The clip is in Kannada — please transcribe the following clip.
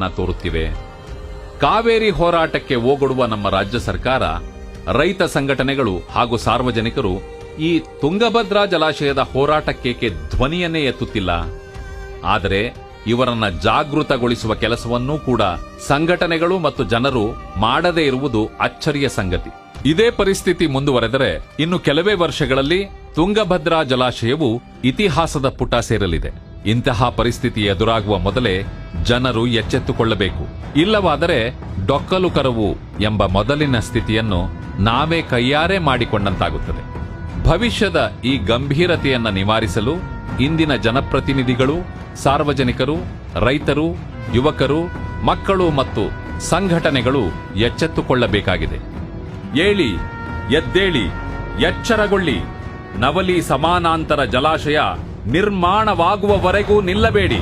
ಧೋರಣೆಯನ್ನ ತೋರುತ್ತಿವೆ. ಕಾವೇರಿ ಹೋರಾಟಕ್ಕೆ ಓಗೊಡುವ ನಮ್ಮ ರಾಜ್ಯ ಸರ್ಕಾರ, ರೈತ ಸಂಘಟನೆಗಳು ಹಾಗೂ ಸಾರ್ವಜನಿಕರು ಈ ತುಂಗಭದ್ರಾ ಜಲಾಶಯದ ಹೋರಾಟಕ್ಕೇಕೆ ಧ್ವನಿಯನ್ನೇ ಎತ್ತುತ್ತಿಲ್ಲ. ಆದರೆ ಇವರನ್ನ ಜಾಗೃತಗೊಳಿಸುವ ಕೆಲಸವನ್ನೂ ಕೂಡ ಸಂಘಟನೆಗಳು ಮತ್ತು ಜನರು ಮಾಡದೇ ಇರುವುದು ಅಚ್ಚರಿಯ ಸಂಗತಿ. ಇದೇ ಪರಿಸ್ಥಿತಿ ಮುಂದುವರೆದರೆ ಇನ್ನು ಕೆಲವೇ ವರ್ಷಗಳಲ್ಲಿ ತುಂಗಭದ್ರಾ ಜಲಾಶಯವು ಇತಿಹಾಸದ ಪುಟ ಸೇರಲಿದೆ. ಇಂತಹ ಪರಿಸ್ಥಿತಿ ಎದುರಾಗುವ ಮೊದಲೇ ಜನರು ಎಚ್ಚೆತ್ತುಕೊಳ್ಳಬೇಕು. ಇಲ್ಲವಾದರೆ ಡೊಕ್ಕಲು ಕರವು ಎಂಬ ಮೊದಲಿನ ಸ್ಥಿತಿಯನ್ನು ನಾವೇ ಕೈಯಾರೆ ಮಾಡಿಕೊಂಡಂತಾಗುತ್ತದೆ. ಭವಿಷ್ಯದ ಈ ಗಂಭೀರತೆಯನ್ನು ನಿವಾರಿಸಲು ಇಂದಿನ ಜನಪ್ರತಿನಿಧಿಗಳು, ಸಾರ್ವಜನಿಕರು, ರೈತರು, ಯುವಕರು, ಮಕ್ಕಳು ಮತ್ತು ಸಂಘಟನೆಗಳು ಎಚ್ಚೆತ್ತುಕೊಳ್ಳಬೇಕಾಗಿದೆ. ಏಳಿ, ಎದ್ದೇಳಿ, ಎಚ್ಚರಗೊಳ್ಳಿ, ನವಲಿ ಸಮಾನಾಂತರ ಜಲಾಶಯ ನಿರ್ಮಾಣವಾಗುವವರೆಗೂ ನಿಲ್ಲಬೇಡಿ.